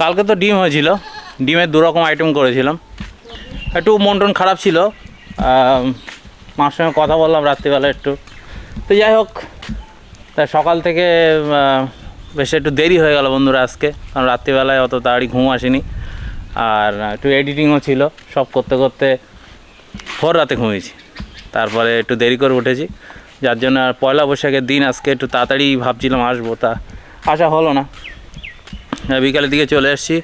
কালকে তো ডিম হয়েছিল। ডিমের দু রকম আইটেম করেছিলাম। একটু মন টন খারাপ ছিল। মার সঙ্গে কথা বললাম রাত্রিবেলা একটু। তো যাই হোক, তা সকাল থেকে বেশ একটু দেরি হয়ে গেল বন্ধুরা আজকে। কারণ রাত্রিবেলায় অত তাড়াতাড়ি ঘুম আসেনি। আর একটু এডিটিংও ছিল। সব করতে করতে ভোর রাতে ঘুমিয়েছি। তারপরে একটু দেরি করে উঠেছি। যার জন্য আর পয়লা বৈশাখের দিন আজকে একটু তাড়াতাড়ি ভাবছিলাম আসব। তা আসা হলো না। বিকালের দিকে চলে এসেছি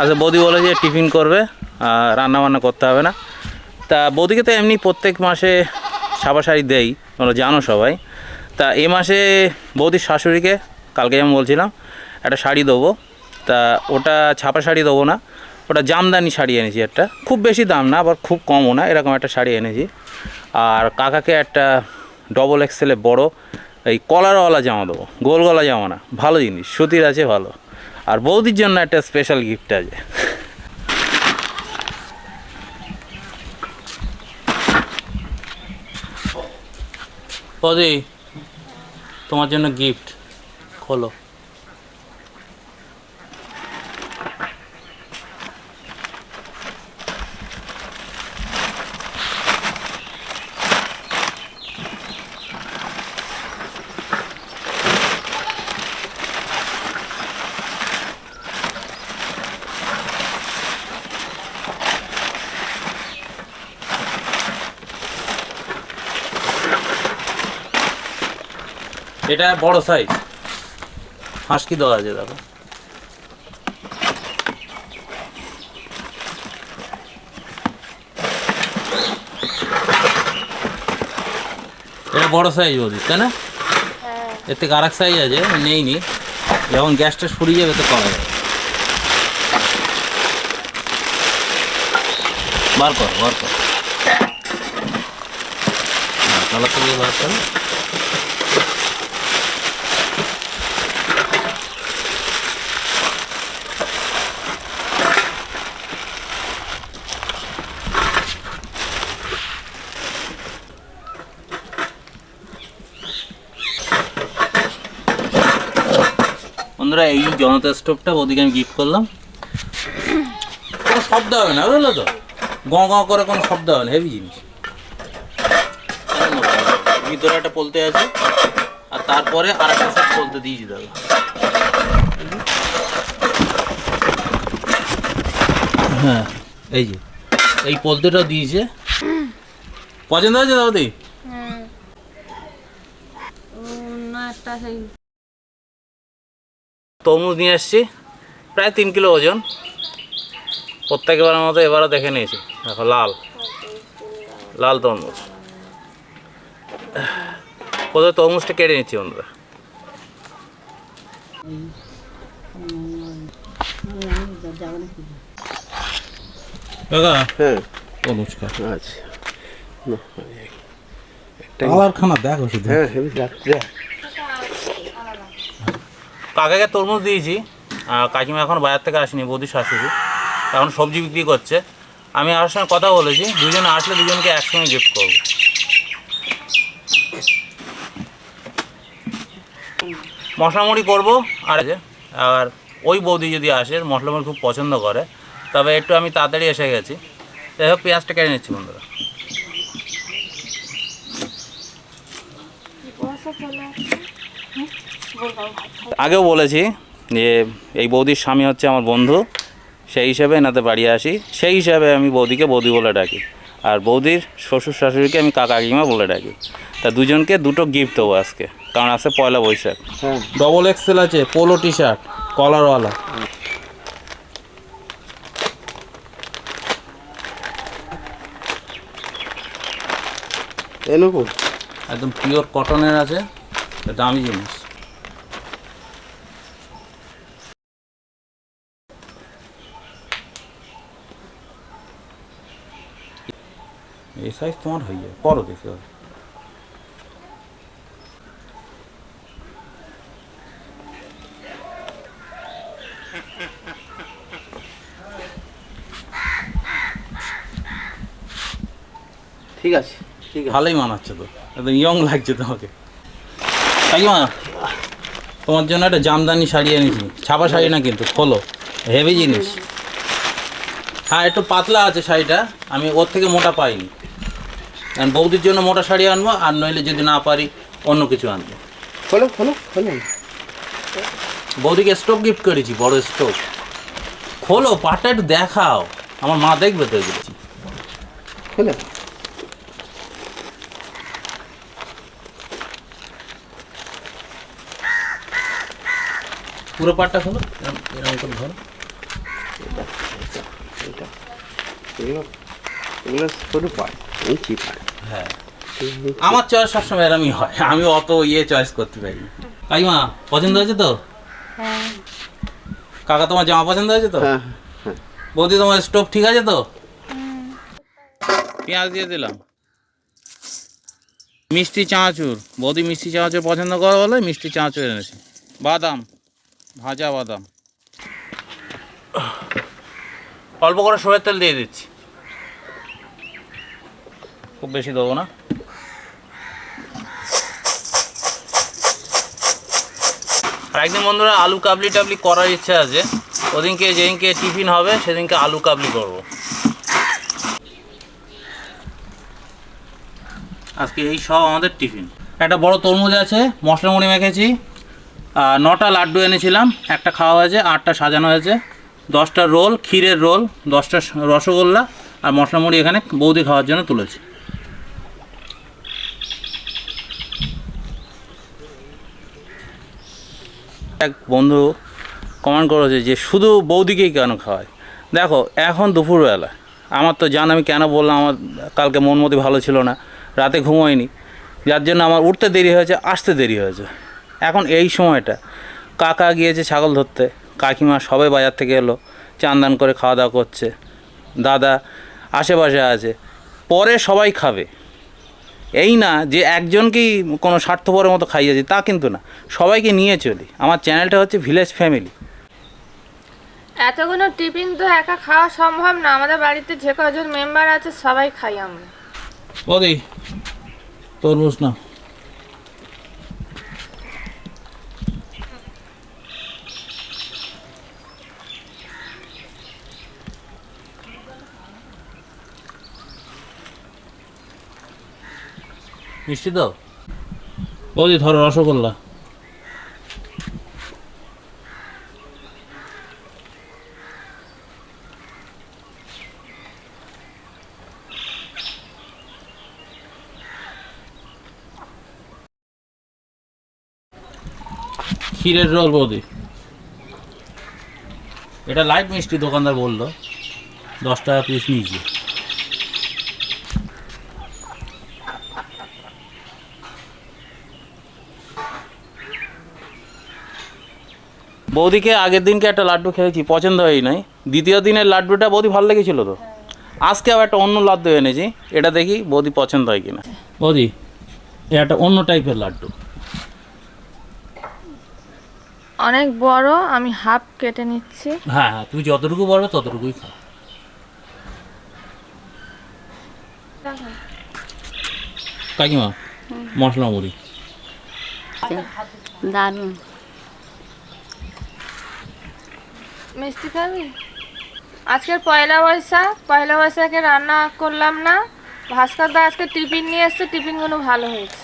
আচ্ছা বৌদি বলে যে টিফিন করবে, আর রান্না বান্না করতে হবে না। তা বৌদিকে তো এমনি প্রত্যেক মাসে সাবা শাড়ি দেই, তোমরা জানো সবাই। তা এ মাসে বৌদির শাশুড়িকে, কালকে যেমন বলছিলাম, একটা শাড়ি দেবো। তা ওটা ছাপা শাড়ি দেবো না, ওটা জামদানি শাড়ি এনেছি একটা। খুব বেশি দাম না, আবার খুব কমও না, এরকম একটা শাড়ি এনেছি। আর কাকাকে একটা ডবল এক্সেলে বড়, এই কলারওয়ালা জামা দেবো গোল গলা জামা না, ভালো জিনিস, সুতির আছে ভালো। আর বৌদির জন্য একটা স্পেশাল গিফট আছে। বৌদি তোমার জন্য গিফট খোলো। এটা বড় সাইজ হাঁসকি দেওয়া আছে দেখো। এটা বড় সাইজ বলি তাই না? এর থেকে আর এক সাইজ আছে নেই নি। যখন গ্যাসটা সরিয়ে যাবে তো করা যাবে। বার কর বার কর। হ্যাঁ তলা থেকে বার কর বন্ধুরা এই জনতা স্টোভটা ওদিকে আমি গিফট করলাম। কোনো শব্দ হবে না, বুঝলো তো? গ গ করে কোনো শব্দ হবে না হেভি জিনিস। ভিতরে একটা পলতে আছে, আর তারপরে আর একটা সেট পলতে দিয়েছি দাদা হ্যাঁ এই যে, এই পলতেটা দিয়েছে। পছন্দ হয়েছে দাদি? তরমুজ নিয়ে এসেছি প্রায় তিন কিলো ওজন। প্রত্যেকবারের মতো এবারও দেখে নিয়েছি। দেখো লাল। লাল তরমুজ। প্রথমে তরমুজটা কেটে নিচ্ছি বন্ধুরা। কাকা হ্যাঁ। তরমুজ আচ্ছা। দেখো শুধু হ্যাঁ কাকাকে তরমুজ দিয়েছি কাকিমা এখন বাজার থেকে আসেনি, বৌদি শাশুড়ি, এখন সবজি বিক্রি করছে। আমি আর সঙ্গে কথা বলেছি, দুজনে আসলে দুজনকে একসঙ্গে গিফট করব। মশলামুড়ি করব, আর আর ওই বৌদি যদি আসে, মশলামুড়ি খুব পছন্দ করে, তবে একটু আমি তাড়াতাড়ি এসে গেছি। যাই হোক, পেঁয়াজটা কেটে নিচ্ছি বন্ধুরা। আগেও বলেছি যে এই বৌদির স্বামী হচ্ছে আমার বন্ধু। সেই হিসাবে এনাতে বাড়ি আসি। সেই হিসাবে আমি বৌদিকে বৌদি বলে ডাকি। আর বৌদির শ্বশুর শাশুড়িকে আমি কাকা কাকিমা বলে ডাকি। তা দুজনকে দুটো গিফট দেবো আজকে। কারণ আছে পয়লা বৈশাখ। হ্যাঁ ডবল এক্সেল আছে পোলো টি শার্ট কলারওয়ালা একদম পিওর কটনের আছে দামি জিনিস। এই সাইজ তোমার হয়ে যাবে পরো দেখি ঠিক আছে ঠিক আছে। ভালোই মানাচ্ছে তো একদম ইয়ং লাগছে তোমাকে। তাই কাকিমা তোমার জন্য একটা জামদানি শাড়ি এনেছি। ছাপা শাড়ি না কিন্তু খোলো হেভি জিনিস। হ্যাঁ একটু পাতলা আছে শাড়িটা আমি ওর থেকে মোটা পাইনি। কারণ বৌদির জন্য মোটা শাড়ি আনব আর নইলে যদি না পারি অন্য কিছু আনব। খোলো খোলো খোলো। বৌদিকে স্টোভ গিফট করেছি বড় স্টোভ। খোলো পাটটা একটু দেখাও। আমার মা দেখবে তো এগুলো। খোলো। পুরো পাটটা খোলো এরম করে ধরো। এগুলো এগুলো ছোটো পায় হ্যাঁ। আমার চয়েস সবসময় এরমই হয়। আমি অত ইয়ে চয়েস করতে পারি না। কাকিমা পছন্দ হয়েছে তো? হ্যাঁ। কাকা তোমার জামা পছন্দ হয়েছে তো? হ্যাঁ হ্যাঁ। বৌদি তোমার স্টোভ ঠিক আছে তো? পেঁয়াজ দিয়ে দিলাম। মিষ্টি চানাচুর। বৌদি মিষ্টি চানাচুর পছন্দ করা বলে মিষ্টি চানাচুর এনেছি। বাদাম ভাজা বাদাম। অল্প করে সরের তেল দিয়ে দিচ্ছি। খুব বেশি দেবো না। আর একদিন বন্ধুরা আলু কাবলি টাবলি করার ইচ্ছা আছে। ওদিনকে যেদিনকে টিফিন হবে, সেদিনকে আলু কাবলি করব। আজকে এই সব আমাদের টিফিন। একটা বড় তরমুজ আছে, মশলা মুড়ি মেখেছি। নটা লাড্ডু এনেছিলাম, একটা খাওয়া হয়েছে, আটটা সাজানো হয়েছে। দশটা রোল, ক্ষীরের রোল, দশটা রসগোল্লা আর মশলা মুড়ি এখানে বৌদি খাওয়ার জন্য তুলেছি। এক বন্ধু কমেন্ট করেছে যে, শুধু বৌদিকেই কেন খাওয়ায়? দেখো, এখন দুপুরবেলা। আমার তো জান আমি কেন বললাম, আমার কালকে মন মতো ভালো ছিল না, রাতে ঘুমোয়নি। যার জন্য আমার উঠতে দেরি হয়েছে, আসতে দেরি হয়েছে। এখন এই সময়টা, কাকা গিয়েছে ছাগল ধরতে, কাকিমা সবাই বাজার থেকে এলো চান করে খাওয়া দাওয়া করছে, দাদা আশেপাশে আছে, পরে সবাই খাবে। এই না যে একজনকেই কোনো স্বার্থপরের মতো খাইয়েছি তা কিন্তু না। সবাইকে নিয়ে চলি। আমার চ্যানেলটা হচ্ছে ভিলেজ ফ্যামিলি। এতগুলো টিফিন তো একা খাওয়া সম্ভব না। আমাদের বাড়িতে যে কজন মেম্বার আছে সবাই খাই আমরা। ওদি তরমুজ না মিষ্টি তো বৌদি, ধরো রসগোল্লা। ক্ষীরের রোল বৌদি। এটা লাইট মিষ্টি দোকানদার বলল। দশ টাকা পিস নিয়েছি বৌদিকে আগের দিনকে একটা লাড্ডু খেয়েছি পছন্দ হয় নাই। দ্বিতীয় দিনের লাড্ডুটা বৌদি ভালো লেগেছিল তো। আজকে আবার একটা অন্য লাড্ডু এনেছি এটা দেখি বৌদি পছন্দ হয় কিনা। বৌদি এটা অন্য টাইপের লাড্ডু। অনেক বড় আমি হাফ কেটে নিচ্ছি। হ্যাঁ হ্যাঁ তুমি যতটুকু বলবে ততটুকুই খাও। কাকিমা মশলা মুড়ি। দারুণ। মিষ্টি খাবি? আজকের পয়লা বৈশাখ, পয়লা বৈশাখে রান্না করলাম না। ভাস্কর দা আজকে টিফিন নিয়ে এসছে, টিফিনগুলো ভালো হয়েছে।